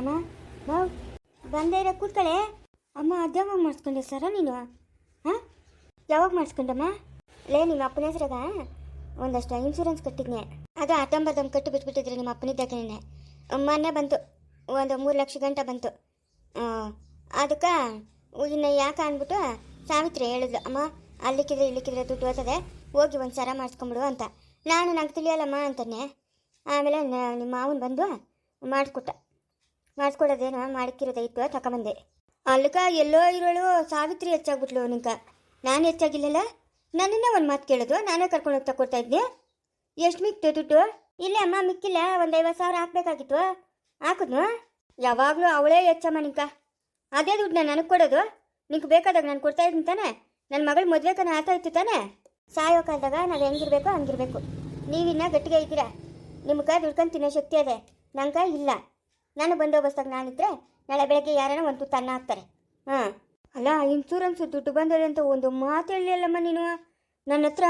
ಅಮ್ಮ ಬಾವ್ ಬಂದೇ ಇರೋ ಕೂತ್ಕಳೆ. ಅಮ್ಮ, ಅದ್ಯಾವಾಗ ಮಾಡಿಸ್ಕೊಂಡೆ ಸರ ನೀನು? ಹಾಂ? ಯಾವಾಗ ಮಾಡಿಸ್ಕೊಂಡಮ್ಮ ಲೇ, ನಿಮ್ಮ ಅಪ್ಪನ ಹೆಸ್ರಾಗ? ಒಂದಷ್ಟು ಇನ್ಶೂರೆನ್ಸ್ ಕಟ್ಟಿದ್ನೆ. ಅದು ಹತ್ತೊಂಬತ್ತೊಂದು ಕಟ್ಟಿ ಬಿಟ್ಬಿಟ್ಟಿದ್ರೆ ನಿಮ್ಮ ಅಪ್ಪನಿದ್ದಾಗೇನೆ ಮೊನ್ನೆ ಬಂತು. ಒಂದು ಮೂರು ಲಕ್ಷ ಗಂಟೆ ಬಂತು. ಅದಕ್ಕೆ ಇನ್ನು ಯಾಕೆ ಅಂದ್ಬಿಟ್ಟು ಸಾವಿತ್ರಿ ಹೇಳಿದ್ಲು. ಅಮ್ಮ, ಅಲ್ಲಿಕ್ಕಿದ್ರೆ ಇಲ್ಲಿಕ್ಕಿದ್ರೆ ದುಡ್ಡು ಹೋಗ್ತದೆ ಹೋಗಿ ಒಂದು ಸರ ಮಾಡಿಸ್ಕೊಂಬಿಡು ಅಂತ. ನಾನು ನಂಗೆ ತಿಳಿಯಲ್ಲಮ್ಮ ಅಂತಾನೆ ಆಮೇಲೆ ನಿಮ್ಮ ಮಾವನ್ ಬಂದು ಮಾಡಿಸ್ಕೊಟ್ಟ ಮಾಡಿಸ್ಕೊಡೋದೇನೋ ಮಾಡಿಕ್ಕಿರೋದೇ ಇತ್ತು ತಗೊಂಬಂದೆ ಅಲ್ಕ ಎಲ್ಲೋ ಇರೋಳು ಸಾವಿತ್ರಿ ಹೆಚ್ಚಾಗ್ಬಿಟ್ಲು ನಿಂಕ ನಾನು ಹೆಚ್ಚಾಗಿಲ್ಲಲ್ಲ? ನನ್ನನ್ನೇ ಒಂದು ಮಾತು ಕೇಳೋದು, ನಾನೇ ಕರ್ಕೊಂಡು ಹೋಗ್ತಾ ಕೊಡ್ತಾ ಇದ್ದೆ. ಎಷ್ಟು ಮಿಕ್ತು ದುಡ್ಡು? ಇಲ್ಲ ಅಮ್ಮ, ಮಿಕ್ಕಿಲ್ಲ, ಒಂದು ಐವತ್ತು ಸಾವಿರ ಹಾಕ್ಬೇಕಾಗಿತ್ತು. ಹಾಕಿದ್ನು? ಯಾವಾಗಲೂ ಅವಳೇ ಹೆಚ್ಚಮ್ಮ ನಿಂಕ. ಅದೇ ದುಡ್ಡನ್ನ ನನಗೆ ಕೊಡೋದು? ನಿಂಗೆ ಬೇಕಾದಾಗ ನಾನು ಕೊಡ್ತಾ ಇದ್ದೀನಿ ತಾನೆ? ನನ್ನ ಮಗಳು ಮದುವೆ ಕನ ಆತ ಇತ್ತು ತಾನೆ? ಸಾಯೋ ಕಾಲದಾಗ ನಾವು ಹೆಂಗಿರ್ಬೇಕು ಹಂಗಿರ್ಬೇಕು. ನೀವಿನ್ನ ಗಟ್ಟಿಗೆ ಇದ್ದೀರಾ? ನಿಮ್ಗೆ ದುಡ್ಕೊಂಡು ತಿನ್ನೋ ಶಕ್ತಿ ಅದೇ. ನಂಗೆ ಇಲ್ಲ. ನಾನು ಬಂದೋಬಸ್ತಾಗಿ ನಾನಿದ್ರೆ ನಾಳೆ ಬೆಳಗ್ಗೆ ಯಾರನ್ನ ಒಂದು ತುತ್ತು ಅನ್ನ ಹಾಕ್ತಾರೆ. ಹಾಂ. ಅಲ್ಲ ಇನ್ಶೂರೆನ್ಸ್ ದುಡ್ಡು ಬಂದರೆ ಅಂತ ಒಂದು ಮಾತು ಹೇಳಲಿಲ್ಲಮ್ಮ ನೀನು. ನನ್ನ ಹತ್ರ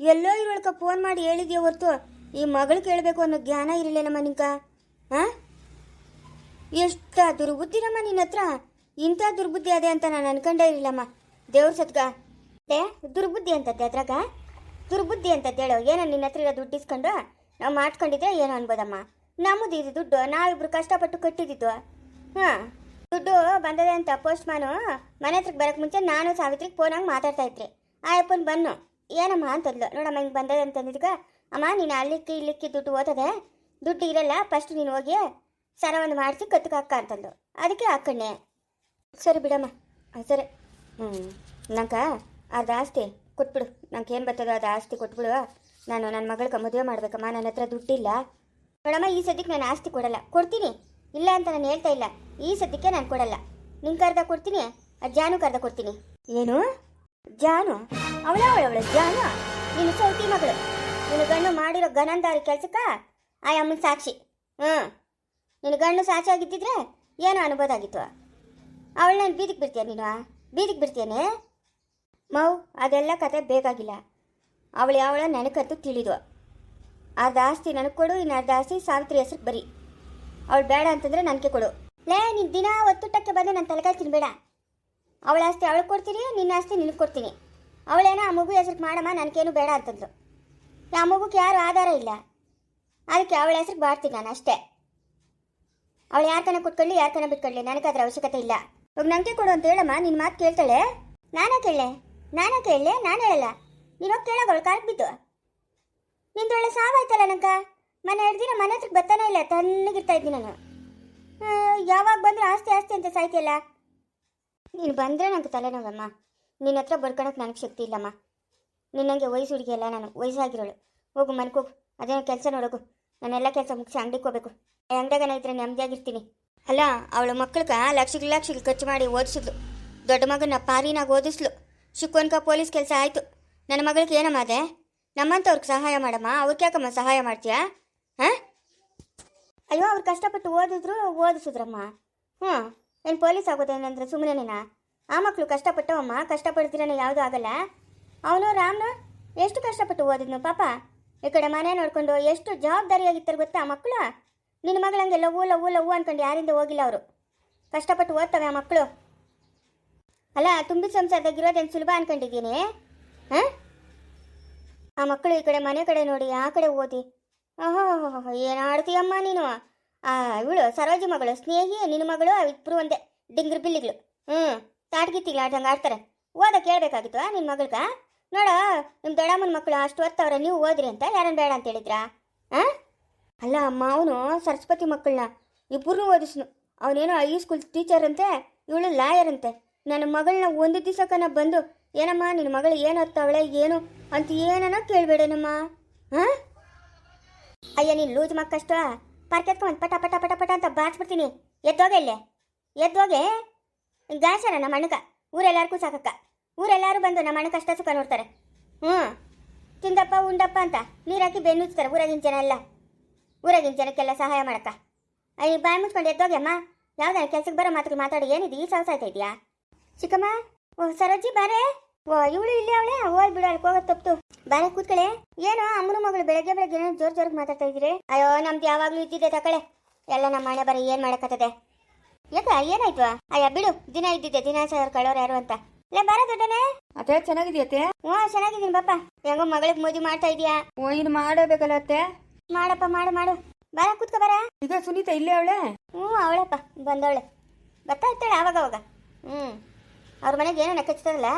ಎಲ್ಲೋ ಇರೋಳ್ಕ ಫೋನ್ ಮಾಡಿ ಹೇಳಿದ್ಯ ಹೊರ್ತು ಈ ಮಗಳು ಕೇಳಬೇಕು ಅನ್ನೋ ಜ್ಞಾನ ಇರಲಿಲ್ಲಮ್ಮ ನಿಂಕ ಹಾಂ? ಎಷ್ಟ ದುರ್ಬುದ್ಧಿರಮ್ಮ ನಿನ್ನ ಹತ್ರ? ಇಂಥ ದುರ್ಬುದ್ಧಿ ಅದೇ ಅಂತ ನಾನು ಅನ್ಕೊಂಡೇ ಇರಲಿಲ್ಲಮ್ಮ. ದೇವ್ರ ಸತ್ಗ ಏ ದುರ್ಬುದ್ಧಿ ಅಂತದ್ದೆ ಅದ್ರಾಗ? ದುರ್ಬುದ್ಧಿ ಅಂತದ್ದು ಹೇಳೋ. ಏನೋ ನಿನ್ನ ಹತ್ರ ಇರೋ ದುಡ್ಡು ಇಸ್ಕೊಂಡು ನಾವು ಮಾಡ್ಕೊಂಡಿದ್ರೆ ಏನೋ ಅನ್ಬೋದಮ್ಮ. ನಮ್ಮದು ಇದು ದುಡ್ಡು. ನಾವಿಬ್ರು ಕಷ್ಟಪಟ್ಟು ಕಟ್ಟಿದ್ದು. ಹಾಂ. ದುಡ್ಡು ಬಂದದೆ ಅಂತ ಪೋಸ್ಟ್ ಮ್ಯಾನು ಮನೆ ಹತ್ರಕ್ಕೆ ಬರೋಕ್ಕೆ ಮುಂಚೆ ನಾನು ಸಾವಿತ್ರಿಗೆ ಫೋನಾಗಿ ಮಾತಾಡ್ತಾ ಇದ್ರಿ ಆ ಅಪ್ಪನ ಬನ್ನು. ಏನಮ್ಮ ಅಂತಂದ್ಲು. ನೋಡಮ್ಮ, ಹಿಂಗೆ ಬಂದದೆ ಅಂತಂದಿದ್ಗ ಅಮ್ಮ, ನೀನು ಅಲ್ಲಿಕ್ಕೆ ಇಲ್ಲಿಕ್ಕೆ ದುಡ್ಡು ಓದದೆ. ದುಡ್ಡು ಇರಲ್ಲ ಫಸ್ಟ್ ನೀನು ಹೋಗಿ ಸರ ಒಂದು ಮಾಡಿಸಿ ಕತ್ತಕ್ಕೆ ಹಾಕ ಅಂತಂದು ಅದಕ್ಕೆ ಹಾಕಣ್ಣೆ. ಸರಿ ಬಿಡಮ್ಮ. ಸರಿ. ಹ್ಞೂ ನಂಗೆ ಅದು ಆಸ್ತಿ ಕೊಟ್ಬಿಡು. ನಂಗೆ ಏನು ಬರ್ತದೋ ಅದು ಆಸ್ತಿ ಕೊಟ್ಬಿಡು. ನಾನು ನನ್ನ ಮಗಳಿಗೆ ಮದುವೆ ಮಾಡಬೇಕಮ್ಮ. ನನ್ನ ಹತ್ರ ದುಡ್ಡಿಲ್ಲ. ನೋಡಮ್ಮ, ಈ ಸದ್ಯಕ್ಕೆ ನಾನು ಆಸ್ತಿ ಕೊಡಲ್ಲ. ಕೊಡ್ತೀನಿ. ಇಲ್ಲ ಅಂತ ನಾನು ಹೇಳ್ತಾ ಇಲ್ಲ. ಈ ಸದ್ಯಕ್ಕೆ ನಾನು ಕೊಡಲ್ಲ. ನಿನ್ ಕರ್ದ ಕೊಡ್ತೀನಿ ಆ ಜಾನು ಕರ್ದ ಕೊಡ್ತೀನಿ. ಏನು? ಜಾನು? ಅವಳ ಅವಳ ಜಾನ? ನೀನು ಸೌತಿ ಮಗಳು. ನಿನ್ನ ಗಂಡು ಮಾಡಿರೋ ಗನಂದಾರಿ ಕೆಲಸಕ್ಕ ಆ ಅಮ್ಮನ ಸಾಕ್ಷಿ. ಹ್ಞೂ ನಿನ್ನ ಗಂಡು ಸಾಕ್ಷಿ ಆಗಿದ್ದಿದ್ರೆ ಏನೋ ಆಗಿತ್ತು. ಅವಳು ನಾನು ಬೀದಿಗೆ ಬಿಡ್ತೀಯ ನೀನು? ಬೀದಿಗೆ ಬಿಡ್ತೇನೆ ಮೌ, ಅದೆಲ್ಲ ಕತೆ ಬೇಕಾಗಿಲ್ಲ. ಅವಳು ಯಾವಳ ನನಗಂತೂ ತಿಳಿದು. ಅರ್ಧ ಆಸ್ತಿ ನನಗೆ ಕೊಡು, ಇನ್ನು ಅರ್ಧ ಆಸ್ತಿ ಸಾವಿತ್ರಿ ಹೆಸ್ರಿಗೆ ಬರಿ. ಅವಳು ಬೇಡ ಅಂತಂದ್ರೆ ನನಗೆ ಕೊಡು. ಲೇ, ನೀನು ದಿನ ಒತ್ತುಟಕ್ಕೆ ಬಂದು ನಾನು ತಲೆಕಾಯಿ ತಿನ್ಬೇಡ. ಅವಳ ಆಸ್ತಿ ಅವಳಿಗೆ ಕೊಡ್ತೀನಿ, ನಿನ್ನ ಆಸ್ತಿ ನಿನಗೆ ಕೊಡ್ತೀನಿ. ಅವಳೇನೋ ಆ ಮಗು ಹೆಸ್ರಿಗೆ ಮಾಡಮ್ಮ, ನನಗೇನು ಬೇಡ ಅಂತಂದ್ಲು ಆ ಮಗುಗೆ ಯಾರು ಆಧಾರ ಇಲ್ಲ. ಅದಕ್ಕೆ ಅವಳ ಹೆಸ್ರಿಗೆ ಬಾಡ್ತೀನಿ ನಾನು ಅಷ್ಟೇ. ಅವಳು ಯಾರ್ತನ ಕುತ್ಕೊಳ್ಳಿ, ಯಾರ್ತನ ಬಿಟ್ಕೊಳ್ಳಿ ನನಗೆ ಅದರ ಅವಶ್ಯಕತೆ ಇಲ್ಲ. ಇವಾಗ ನನಗೆ ಕೊಡು ಅಂತ ಹೇಳಮ್ಮ ನಿನ್ನ ಮಾತು ಕೇಳ್ತಾಳೆ. ನಾನೇ ಕೇಳಲೆ? ನಾನೇ ಕೇಳಲೆ? ನಾನು ಹೇಳಲ್ಲ. ನೀನು ಹೋಗಿ ಕೇಳೋಗಳು ಕಾಲಕ್ಕೆ ಬಿದ್ದು. ನಿಂದೊಳ್ಳೆ ಸಾವಾಯ್ತಲ್ಲ ನನಗ? ಮನೆ ಎರಡು ದಿನ ಮನೆ ಹತ್ರಕ್ಕೆ ಬರ್ತಾನೆ ಇಲ್ಲ, ತಣ್ಣಗಿರ್ತಾ ಇದ್ದೀನಿ ನಾನು. ಯಾವಾಗ ಬಂದ್ರೆ ಆಸ್ತಿ ಆಸ್ತಿ ಅಂತ ಸಾಯ್ತಿಯಲ್ಲ? ನೀನು ಬಂದರೆ ನನಗೆ ತಲೆನೋವಮ್ಮ ನಿನ್ನ ಹತ್ರ ಬರ್ಕೊಳಕ್ಕೆ ನನಗೆ ಶಕ್ತಿ ಇಲ್ಲಮ್ಮ. ನಿನ್ನಂಗೆ ವಯಸ್ಸು ಹುಡುಗಿಯಲ್ಲ ನಾನು, ವಯಸ್ಸಾಗಿರೋಳು. ಹೋಗು ಮನ್ಕೋಗು ಅದೇನೋ ಕೆಲಸ ನೋಡೋಗು. ನಾನೆಲ್ಲ ಕೆಲಸ ಮುಗಿಸಿ ಅಂಗಡಿಗೆ ಹೋಗ್ಬೇಕು. ಅಂಗಡಿಯಾಗನ ಇದ್ರೆ ನೆಮ್ಮದಿಯಾಗಿರ್ತೀನಿ ಅಲ್ಲ, ಅವಳ ಮಕ್ಕಳಿಗೆ ಲಕ್ಷಗಳು ಲಕ್ಷಗಳು ಖರ್ಚು ಮಾಡಿ ಓದಿಸಿದ್ಲು. ದೊಡ್ಡ ಮಗನ ಪಾರಿನಾಗ ಓದಿಸ್ಲು. ಶಿಕ್ವನ್ಕ ಪೊಲೀಸ್ ಕೆಲಸ ಆಯಿತು. ನನ್ನ ಮಗಳಿಗೆ ಏನಮ್ಮ ಅದೇ? ನಮ್ಮಂಥವ್ರಿಗೆ ಸಹಾಯ ಮಾಡಮ್ಮ. ಅವ್ರಿಗೆ ಯಾಕಮ್ಮ ಸಹಾಯ ಮಾಡ್ತೀಯಾ? ಹಾಂ? ಅಯ್ಯೋ, ಅವ್ರು ಕಷ್ಟಪಟ್ಟು ಓದಿದ್ರು ಓದಿಸಿದ್ರಮ್ಮ. ಹ್ಞೂ. ಏನು ಪೊಲೀಸ್ ಆಗೋದೇನಂದ್ರೆ ನೀನ? ಆ ಮಕ್ಕಳು ಕಷ್ಟಪಟ್ಟವಮ್ಮ. ಕಷ್ಟಪಡ್ತೀರನೇ ಯಾವುದೂ ಆಗಲ್ಲ. ಅವನು ರಾಮ್ನು ಎಷ್ಟು ಕಷ್ಟಪಟ್ಟು ಓದಿದ್ನು ಪಾಪ. ಈ ಕಡೆ ಮನೆ ನೋಡ್ಕೊಂಡು ಎಷ್ಟು ಜವಾಬ್ದಾರಿಯಾಗಿತ್ತಾರೆ ಗೊತ್ತಾ ಆ ಮಕ್ಕಳು ನಿನ್ನ ಮಗಳಂಗೆ ಲವ್ವು ಲವ್ವು ಲವ್ವು ಅನ್ಕೊಂಡು ಯಾರಿಂದ ಹೋಗಿಲ್ಲ ಅವರು? ಕಷ್ಟಪಟ್ಟು ಓದ್ತವೆ ಆ ಮಕ್ಕಳು ಅಲ್ಲ ತುಂಬಿ ಸಂಸಾರದಾಗಿರೋದೇನು ಸುಲಭ ಅನ್ಕೊಂಡಿದ್ದೀನಿ? ಹಾಂ? ಆ ಮಕ್ಕಳು ಈ ಕಡೆ ಮನೆ ಕಡೆ ನೋಡಿ, ಆ ಕಡೆ ಓದಿ. ಓಹೋ ಏನು ಆಡ್ತೀಯಮ್ಮ ನೀನು? ಆ, ಇವಳು ಸರೋಜಿ ಮಗಳು, ಸ್ನೇಹಿ, ನಿನ್ನ ಮಗಳು ಇಬ್ಬರು ಒಂದೇ, ಡಿಂಗ್ರ ಬಿಲ್ಲಿಗಳು. ಹ್ಞೂ ತಾಟ್ಗಿತ್ತಿಗಳು ಆಡ್ದಂಗೆ ಆಡ್ತಾರೆ. ಓದ ಕೇಳಬೇಕಾಗಿತ್ತು ನಿನ್ನ ಮಗಳ್ಗ? ನೋಡ ನಿಮ್ಮ ದೊಡ್ಡಮ್ಮನ ಮಕ್ಕಳು ಅಷ್ಟು ಹೊತ್ತವ್ರೆ ನೀವು ಓದ್ರಿ ಅಂತ ಯಾರನ್ನು ಬೇಡ ಅಂತ ಹೇಳಿದ್ರಾ? ಹಾಂ ಅಲ್ಲ ಅಮ್ಮ, ಅವನು ಸರಸ್ವತಿ ಮಕ್ಕಳನ್ನ ಇಬ್ಬರನ್ನೂ ಓದಿಸ್ನು. ಅವನೇನೋ ಐ ಸ್ಕೂಲ್ ಟೀಚರ್ ಅಂತೆ, ಇವಳು ಲಾಯರ್ ಅಂತೆ. ನನ್ನ ಮಗಳನ್ನ ಒಂದು ದಿವಸಕ್ಕನ ಬಂದು ಏನಮ್ಮ, ನಿನ್ನ ಮಗಳು ಏನು ಓದ್ತಾವಳೆ ಏನು? ಅಂತ ಏನನ ಕೇಳಬೇಡೇನಮ್ಮ. ಹಾಂ? ಅಯ್ಯ, ನೀನು ಲೂಜ್ ಮಕ್ಕಷ್ಟು ಪಾರ್ಕೆತ್ಕೊಂಡು ಪಟ ಪಟ ಪಟ ಪಟ ಅಂತ ಬಾಚ್ಬಿಡ್ತೀನಿ ಎದ್ದೋಗೆ ಇಲ್ಲೇ. ಎದ್ದೋಗೆ? ಗಾಸರ ನಮ್ಮ ಅಣ್ಣಕ ಊರೆಲ್ಲರಿಗೂ ಸಾಕಕ್ಕ. ಊರೆಲ್ಲರೂ ಬಂದು ನಮ್ಮ ಅಣ್ಣ ಕಷ್ಟ, ಸುಖ ನೋಡ್ತಾರೆ. ಹ್ಞೂ. ತಿಂದಪ್ಪ, ಉಂಡಪ್ಪ ಅಂತ ನೀರಾಕಿ ಬೆನ್ನುಚ್ತಾರೆ ಊರಾಗಿನ ಜನ ಎಲ್ಲ. ಊರಾಗಿನ ಜನಕ್ಕೆಲ್ಲ ಸಹಾಯ ಮಾಡಕ್ಕ. ಅಯ್ಯ ಬಾಯಿ ಮುಚ್ಕೊಂಡು ಎದ್ದೋಗೆ ಅಮ್ಮ. ಯಾವ್ದಾರ ಕೆಲ್ಸಕ್ಕೆ ಬರೋ ಮಾತ್ರ ಮಾತಾಡಿ, ಏನಿದೆ? ಈ ಸಾಹಸ ಆಯ್ತಾ ಇದೆಯಾ? ಚಿಕ್ಕಮ್ಮ ಓ ಸರೋಜಿ ಬಾರೆ. ಓ ಇವಳು ಇಲ್ಲಿ ಅವಳೆ? ಹೋಲ್ ಬಿಡು ಅಲ್ಲಿ ಹೋಗೋದು ತಪ್ಪು. ಬಾರೆ ಕೂತ್ಕಳೆ ಏನೋ ಅಮ್ಮನ ಮಗಳು ಬೆಳಗ್ಗೆ ಬೆಳಗ್ಗೆ ಏನೋ ಜೋರ್ ಜೋರ್ಗೆ ಮಾತಾಡ್ತಾ ಇದ್ದೀರಿ? ಅಯ್ಯೋ ನಮ್ದು ಯಾವಾಗ್ಲೂ ಇದ್ದಿದ್ದೆ ತಕಳೆ. ಎಲ್ಲ ನಮ್ಮ ಮನೆ ಬರೀ ಏನು ಮಾಡಕತ್ತದೆ? ಯಾಕ ಏನಾಯ್ತು? ಅಯ್ಯ ಬಿಡು ದಿನ ಇದ್ದಿದ್ದೆ. ದಿನ ಸರ್ ಕಳೋರು ಯಾರು ಅಂತ. ಲೇ ಬಾರ ದೊಡ್ಡನೆ. ಅತ್ತೆ ಚೆನ್ನಾಗಿದ್ಯತ್ತೆ ಹ್ಞೂ ಚೆನ್ನಾಗಿದ್ದೀನಿ ಪಾಪ ಹೆಂಗೋ ಮಗಳಿಗೆ ಮೋದಿ ಮಾಡ್ತಾ ಇದೀಯಾ? ಓ ಇನ್ನು ಮಾಡಬೇಕಲ್ಲ ಅತ್ತೆ? ಮಾಡಪ್ಪ ಮಾಡು ಮಾಡು. ಬಾರ ಕೂತ್ಕೋ ಬರ. ಈಗ ಸುನೀತಾ ಇಲ್ಲೇ ಅವಳೆ? ಹ್ಞೂ ಅವಳಪ್ಪ ಬಂದವಳೆ. ಬರ್ತಾ ಇರ್ತಾಳೆ ಅವಾಗ ಅವಾಗ ಹ್ಞೂ ಅವ್ರ ಮನೆಗೆ ಏನೋ ಕಚ್ತದಲ್ಲ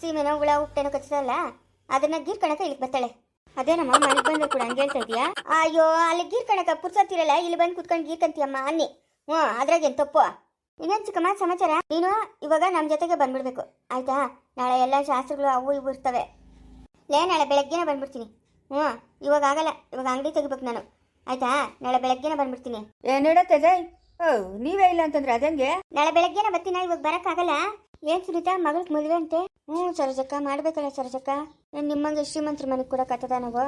ಸೀಮೆನೋ ಹುಳ ಉಪ್ಪೇನೋ ಕಚ್ತದಲ್ಲ ಅದನ್ನ ಗೀರ್ ಕಣಕ ಇಲ್ಲಿಗೆ ಬರ್ತಾಳೆ. ಅದೇನಮ್ಮ ಮನೆಗೆ ಬಂದ್ರೆ ಕೂಡ ಹಂಗೆ ಹೇಳ್ತಾ ಇದೀಯಾ ಅಯ್ಯೋ ಅಲ್ಲಿ ಗೀರ್ ಕಣಕ ಪುರ್ಸತ್ತಿರಲ್ಲ ಇಲ್ಲಿ ಬಂದು ಕುತ್ಕೊಂಡು ಗೀರ್ ಕಂತೀಯಮ್ಮ ಅನ್ನಿ. ಹ್ಞೂ ಅದ್ರಾಗೇನು ತಪ್ಪು? ಇನ್ನೊಂದು ಚಿಕ್ಕಮ್ಮ ಸಮಾಚಾರ? ನೀನು ಇವಾಗ ನಮ್ಮ ಜೊತೆಗೆ ಬಂದ್ಬಿಡ್ಬೇಕು. ಆಯ್ತಾ? ನಾಳೆ ಎಲ್ಲ ಶಾಸ್ತ್ರಗಳು ಅವು ಇವು ಇರ್ತವೆ. ಲೇ ನಾಳೆ ಬೆಳಗ್ಗೆನೇ ಬಂದ್ಬಿಡ್ತೀನಿ. ಹ್ಞೂ ಇವಾಗ ಆಗಲ್ಲ. ಇವಾಗ ಅಂಗಡಿ ತೆಗಿಬೇಕು ನಾನು. ಆಯ್ತಾ? ನಾಳೆ ಬೆಳಗ್ಗೆನೇ ಬಂದ್ಬಿಡ್ತೀನಿ. ಏನೇಡ ತೇಜಯ್ ಓ ನೀವೇ ಇಲ್ಲ ಅಂತಂದ್ರೆ ಅದಂಗೆ? ನಾಳೆ ಬೆಳಗ್ಗೆನೇ ಬರ್ತೀನಿ? ಇವಾಗ ಬರಕ್ಕಾಗಲ್ಲ? ಏನ್ ಸುನೀತಾ, ಮಗಳಿಗೆ ಮದುವೆ ಅಂತೆ? ಹ್ಞೂ ಸರೋಜಕ್ಕ, ಮಾಡ್ಬೇಕಲ್ಲ ಸರೋಜಕ್ಕ. ಏನ್ ನಿಮ್ಮಂಗೆ ಶ್ರೀಮಂತರ ಮನೆಗೆ ಕತ್ತದ ನಾವು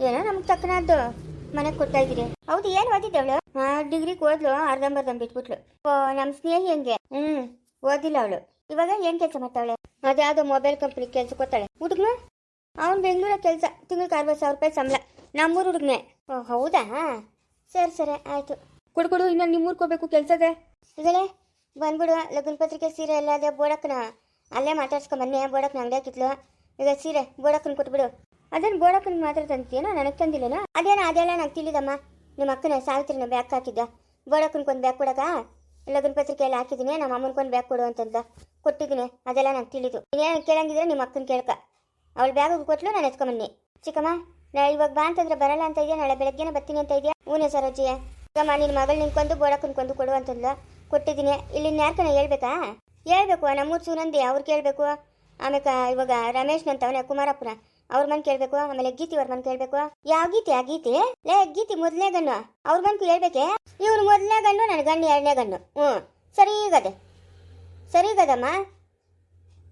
ಏನೋ ನಮ್ಗೆ ತಕ್ಕನಾದ್ದು. ಮನೆಗೆ ಕೊಡ್ತಾ ಇದ್ದೀರಿ. ಹೌದು, ಏನು ಓದಿದ್ದವಳು? ಡಿಗ್ರಿಗೆ ಓದ್ಲು ಅರ್ಧಂಬರ್ಧಂ ಬಿಟ್ಬಿಟ್ಲು. ಓ ನಮ್ಮ ಸ್ನೇಹಿ ಹೆಂಗೆ? ಹ್ಮ್, ಓದಿಲ್ಲ ಅವಳು. ಇವಾಗ ಏನ್ ಕೆಲಸ ಮಾಡ್ತಾವಳೆ? ಅದ್ಯಾವುದೋ ಮೊಬೈಲ್ ಕಂಪ್ನಿ ಕೆಲಸ ಕೊಡ್ತಾಳೆ. ಹುಡುಗ್ನ? ಅವ್ನು ಬೆಂಗಳೂರ ಕೆಲಸ. ತಿಂಗಳಿಗೆ ಅರವತ್ತು ಸಾವಿರ ರೂಪಾಯಿ ಸಂಬಳ. ನಮ್ಮೂರು ಹುಡುಗ್ನೆ. ಓ, ಹೌದಾ? ಸರಿ ಸರಿ, ಆಯ್ತು. ಕೊಡು ಕೊಡು, ಇನ್ನ ನಿಮ್ಮೂರ್ಗೆ ಹೋಗ್ಬೇಕು ಕೆಲ್ಸದೆ. ಈಗಲೇ ಬಂದ್ಬಿಡು ಲಗ್ನ ಪತ್ರಿಕೆ ಸೀರೆ ಎಲ್ಲ ಅದೇ ಬೋಡಕ್ಕನ. ಅಲ್ಲೇ ಮಾತಾಡ್ಸ್ಕೊ ಬನ್ನಿ ಬೋಡಕ್ಕನ ಅಂಗಡಿ ಹಾಕಿದ್ಲು ಈಗ ಸೀರೆ ಬೋಡಕ್ಕನ ಕೊಟ್ಬಿಡು. ಅದನ್ನು ಬೋಡಕ್ಕನ ಮಾತ್ರ ತಂತೀನೋ ನನಗೆ ತಂದಿಲ್ಲನೋ? ಅದೇನೋ, ಅದೆಲ್ಲ ನಂಗೆ ತಿಳಿದಮ್ಮ. ನಿಮ್ಮ ಅಕ್ಕನ ಸಾವಿತ್ರಿನ ಬ್ಯಾಗ್ ಹಾಕಿದ್ದ. ಬೋಡಕ್ಕನ್ಕೊಂದು ಬ್ಯಾಗ್ ಕೊಡಕ ಲಗ್ನ ಪತ್ರಿಕೆ ಎಲ್ಲ ಹಾಕಿದ್ದೀನಿ ನಮ್ಮ ಅಮ್ಮನ್ಕೊಂದು ಬ್ಯಾಗ್ ಕೊಡು ಅಂತಂದ. ಕೊಟ್ಟಿದ್ದೀನಿ ಅದೆಲ್ಲ ನಂಗೆ ತಿಳಿದು. ಇನ್ನೇನು ಕೇಳಂಗಿದ್ರೆ ನಿಮ್ಮ ಅಕ್ಕನ ಕೇಳ್ಕ. ಅವಳ ಬ್ಯಾಗ್ ಕೊಟ್ಲು, ನಾನು ಎತ್ಕೊಂಬನ್ನಿ ಚಿಕ್ಕಮ್ಮ ನಾ ಇವಾಗ ಬಾ ಅಂತಂದ್ರೆ ಬರಲ್ಲ ಅಂತ ಇದೆಯಾ? ನಾಳೆ ಬೆಳಗ್ಗೆನೇ ಬರ್ತೀನಿ ಅಂತ ಇದೆಯಾ? ಹೂನೆ ಸರೋಜಿಯ ಚಿಕ್ಕಮ್ಮ ನಿನ್ನ ಮಗಳು ನಿನ್ಕೊಂದು ಬೋಡಕ್ಕನ್ಕೊಂದು ಕೊಡು ಅಂತಂದ್ಲು. ಕೊಟ್ಟಿದ್ದೀನಿ. ಇಲ್ಲಿ ಯಾರ್ಕನ ಹೇಳ್ಬೇಕಾ? ಹೇಳ್ಬೇಕು ನಮ್ಮೂರು ಸುನಂದಿ ಅವ್ರು ಕೇಳಬೇಕು. ಆಮೇಲೆ ಇವಾಗ ರಮೇಶ್ ಅಂತವನೇ, ಕುಮಾರಪ್ಪನ. ಅವ್ರ ಮನ್ ಕೇಳ್ಬೇಕು, ಆಮೇಲೆ ಗೀತಿ ಅವ್ರ ಮನ್ ಕೇಳ್ಬೇಕು. ಯಾವ ಗೀತಿ, ಆ ಗೀತಿ? ಲೇ, ಗೀತಿ ಮೊದಲನೇ ಗಣ್ಣು ಅವ್ರ ಮನ್ ಕೇಳ್ಬೇಕೆ ಇವ್ರು ಮೊದಲನೇ ಗಣ್ಣು ನನ್ನ ಗಣ್ಣು ಎರಡನೇ ಗಣ್ಣು ಹ್ಞೂ. ಸರಿ ಸರಿಗದಮ್ಮ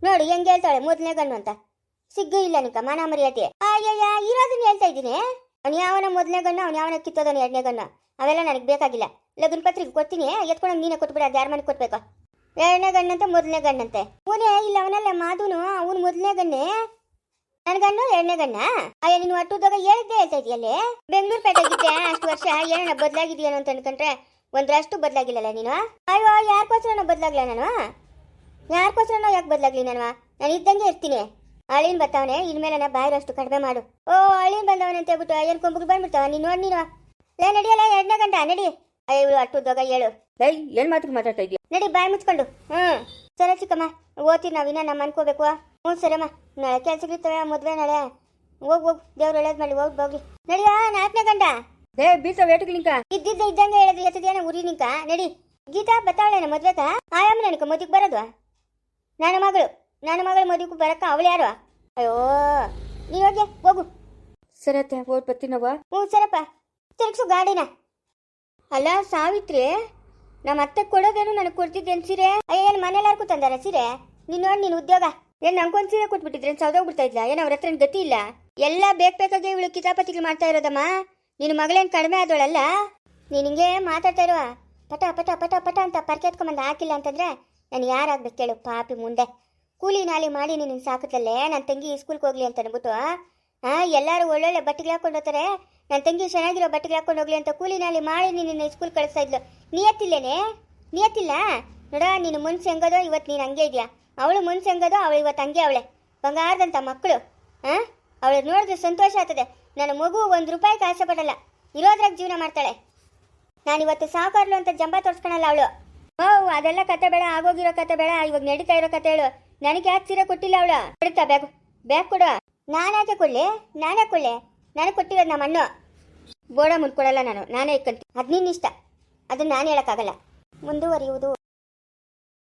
ನೋಡಿ, ಹೆಂಗೆ ಹೇಳ್ತಾಳೆ ಮೊದಲನೇ ಗಣ್ಣು ಅಂತ. ಸಿಗ್ಗು ಇಲ್ಲ ನಿಕ, ಮಾನ ಮರ್ಯಾದೆ. ಅಯ್ಯಯ್ಯ, ಇರೋದನ್ನ ಹೇಳ್ತಾ ಇದ್ದೀನಿ. ಅವ್ನು ಯಾವನ ಮೊದಲನೇ ಗಣ್ಣು ಅವ್ನು ಯಾವನ ಕಿತ್ತೋದನ ಎರಡನೇ ಗಣ್ಣು ಅವೆಲ್ಲ ನನಗೆ ಬೇಕಾಗಿಲ್ಲ. ಲಗ್ನ ಪತ್ರಿಕೆ ಕೊಡ್ತೀನಿ. ಎತ್ಕೊಂಡು ನೀನೇ ಕೊಟ್ಬಿಡ, ಅದು ಯಾರ ಮನೆ ಕೊಟ್ಬೇಕು? ಎರಡನೇ ಗಣ್ಣಂತೆ ಮೊದಲನೇ ಗಣ್ಣಂತೆ ಮೂನೇ ಇಲ್ಲ, ಅವನಲ್ಲ ಮಾಧುನು ಅವನು ಮೊದಲನೇ ಗಣ್ಣೆ ನನ್ನ ಗಣ್ಣು ಎರಡನೇ ಗಣ್ಣ ಅಯ್ಯ, ನೀನು ಅಟ್ಟುದಾಗ ಹೇಳಿದ್ದೆ ಹೇಳ್ತಾ ಇದೆಯಲ್ಲೇ? ಬೆಂಗಳೂರು ಪೇಟೆಗಿದ್ದೆ ಅಷ್ಟು ವರ್ಷ ಏನೋ ಬದಲಾಗಿದೆಯೇನೋ ಅಂತ ಅನ್ಕೊಂಡ್ರೆ ಒಂದ್ರಷ್ಟು ಬದಲಾಗಿಲ್ಲಲ್ಲ ನೀನು? ಅಯ್ಯೋ ಯಾರಿಗೋಸ್ಕರ ಬದಲಾಗ್ಲ ನಾನು? ಯಾರಿಗೋಸ್ಕರ ಯಾಕೆ ಬದಲಾಗ್ಲಿ ನಾನು? ನಾನು ಇದ್ದಂಗೆ ಇರ್ತೀನಿ. ಅಳಿನ್ ಬರ್ತಾವನೆ ಇನ್ಮೇಲೆ ಬಾಯಿರಷ್ಟು ಕಡಿಮೆ ಮಾಡು. ಓ ಅಳಿನ್ ಬಂದವನಂತ ಹೇಳ್ಬಿಟ್ಟು, ಏನು ಕೊಂಬಿಗೆ ಬಂದ್ಬಿಡ್ತಾವ? ನೀನು ನೋಡಿ ನೀನು. ಲೇ ನಡಿಯಲ್ಲ ಎರಡನೇ ಗಂಟ ನಡಿ. ಅಯ್ಯೋ ಅಟ್ಟು ದೊಗ ಹೇಳು ಏಯ್ ಏನ್ ಮಾತ್ರ ಮಾತಾಡ್ತಾ ಇದೀಯ? ನಡಿ ಬಾಯಿ ಮುಚ್ಕೊಂಡು. ಹ್ಮ್. ಸರಿ ಚಿಕ್ಕಮ್ಮ ಓದ್ತೀನಿ ನಾವಿನ್ನ ನಮ್ಮ ಅನ್ಕೋಬೇಕು ಹ್ಞೂ ಸರಮ್ಮ ನಾಳೆ ಕೆಲ್ಸಗಳಿರ್ತವೆ ಮದ್ವೆ ನಾಳೆ. ಹೋಗ್ ಹೋಗ್ ದೇವ್ರು ಒಳ್ಳೇದ್ ಮಾಡಿ ಹೋಗಿ ಹೋಗಿ. ನಡಿಯ ನಾಲ್ಕನೇ ಗಂಟ. ಏ ಬೀಸ ವೇಟಗ್ಲಿಂಕ ಇದ್ದಿದ್ದ ಇದ್ದಂಗೆ ಹೇಳಿದ್ರೆ ಎತ್ತದೇನ ಉರಿ ನಿಂಕ ನಡಿ. ಗೀತಾ ಬತ್ತಾವಳೇನ ಮದ್ವೆಕ ಆಯಾಮ್ ನನಗೆ ಮದುವೆಗೆ ಬರೋದು. ನನ್ನ ಮಗಳು ನನ್ನ ಮಗಳ ಮದುವೆಗೂ ಬರಕ್ಕ ಅವಳು ಯಾರು? ಅಯ್ಯೋ ನೀ ಹೋಗಿ ಹೋಗು. ಸರತ್ತೆ ಹೋಗಿ ಬರ್ತೀನವ್ವ ಹ್ಞೂ ಸರಪ್ಪ ತಿರ್ಗ್ಸು ಗಾಡಿನ. ಅಲ್ಲ ಸಾವಿತ್ರಿ ನಮ್ಮ ಅತ್ತೆ ಕೊಡೋದೇನು ನನಗೆ ಕೊಡ್ತಿದ್ದೆ ಸೀರೆ? ಅಯ್ಯ ಏನು ತಂದಾರ ಸೀರೆ? ನೀನು ನೋಡಿ ನೀನು ಉದ್ಯೋಗ. ಏನು ನಂಗೊಂದು ಸೀರೆ ಕೊಟ್ಬಿಟ್ಟಿದ್ರೆ ಸೌದೋಗ್ಬಿಡ್ತಾ ಇದ್ಲಾ? ಏನು ಅವ್ರ ಹತ್ರ ಗತಿ ಇಲ್ಲ? ಎಲ್ಲ ಬೇಕು ಬೇಕಾಗಿ ಇವಳು ಕಿತಾಪತಿಗಳು ಮಾಡ್ತಾ ಇರೋದಮ್ಮ? ನಿನ್ನ ಮಗಳೇನು ಕಡಿಮೆ ಆದವಳಲ್ಲ ನೀನು ಹಿಂಗೆ ಮಾತಾಡ್ತಾ ಇರುವ. ಪಟ ಪಟ ಪಟ ಪಟ ಅಂತ ಪರ್ಕೆ ಎತ್ಕೊಂಬಂದು ಹಾಕಿಲ್ಲ ಅಂತಂದ್ರೆ ನಾನು ಯಾರಾಗ್ಬೇಕು ಕೇಳು ಪಾಪಿ ಮುಂದೆ. ಕೂಲಿ ನಾಲಿ ಮಾಡಿ ನೀನು ಸಾಕುತ್ತಲ್ಲೇ ನನ್ನ ತಂಗಿ ಸ್ಕೂಲ್ಗೆ ಹೋಗ್ಲಿ ಅಂತ ಅನ್ಬಿಟ್ಟು ಹಾಂ ಎಲ್ಲರೂ ಒಳ್ಳೊಳ್ಳೆ ಬಟ್ಟೆಗಳು ಹಾಕೊಂಡು ಹೋಗ್ತಾರೆ. ನನ್ನ ತಂಗಿ ಚೆನ್ನಾಗಿರೋ ಬಟ್ಟೆಗೆ ಹಾಕೊಂಡು ಹೋಗ್ಲಿ ಅಂತ ಕೂಲಿನಲ್ಲಿ ಮಾಡಿ ನಿನ್ನ ಸ್ಕೂಲ್ ಕಳಿಸ್ತಾ ಇದ್ಲು. ನಿಯತ್ತಿಲ್ಲೇನೆ? ನಿಯತ್ತಿಲ್ಲ? ನೋಡ, ನೀನು ಮುನ್ಸು ಹೆಂಗದೋ ಇವತ್ತು ನೀನು ಹಂಗೆ ಇದೆಯಾ? ಅವಳು ಮುನ್ಸು ಹೆಂಗದೋ ಅವಳು ಇವತ್ತು ಹಂಗೆ ಅವಳೆ. ಬಂಗಾರದಂಥ ಮಕ್ಕಳು ಹಾಂ ಅವಳು ನೋಡಿದ್ರೆ ಸಂತೋಷ ಆಗ್ತದೆ. ನನ್ನ ಮಗು ಒಂದು ರೂಪಾಯಿ ಕಾಸು ಪಡಲ್ಲ. ಇರೋದ್ರಾಗ ಜೀವನ ಮಾಡ್ತಾಳೆ. ನಾನು ಇವತ್ತು ಅಂತ ಜಂಬ ತೋರಿಸ್ಕೊಳಲ್ಲ ಅವಳು. ಓ, ಅದೆಲ್ಲ ಕತೆ ಬೇಡ, ಆಗೋಗಿರೋ ಕತೆ ಬೇಡ, ಇವಾಗ ನಡೀತಾ ಇರೋ ಕತೆ ಹೇಳು. ನನಗೆ ಯಾಕೆ ಸೀರೆ ಕೊಟ್ಟಿಲ್ಲ ಅವಳು? ಕೊಡುತ್ತಾ, ಬ್ಯಾಗ್ ಬ್ಯಾಗ್ ಕೊಡು ನಾನ್ಯಾಕೆ ಕೊಡ್ಲಿ? ನಾನೇ ಕೊಡ್ಲಿ? ನನಗೆ ಕೊಟ್ಟಿರೋದು ನಮ್ಮ ಅಣ್ಣ. ಬೋಡ ಮುಂದ್ಕೊಡಲ್ಲ ನಾನು. ನಾನೇ ಇಕ್ಕಂತೀನಿ ಅದು ನಿನ್ನ ಇಷ್ಟ. ಅದನ್ನ ನಾನು ಹೇಳೋಕ್ಕಾಗಲ್ಲ. ಮುಂದುವರಿಯುವುದು.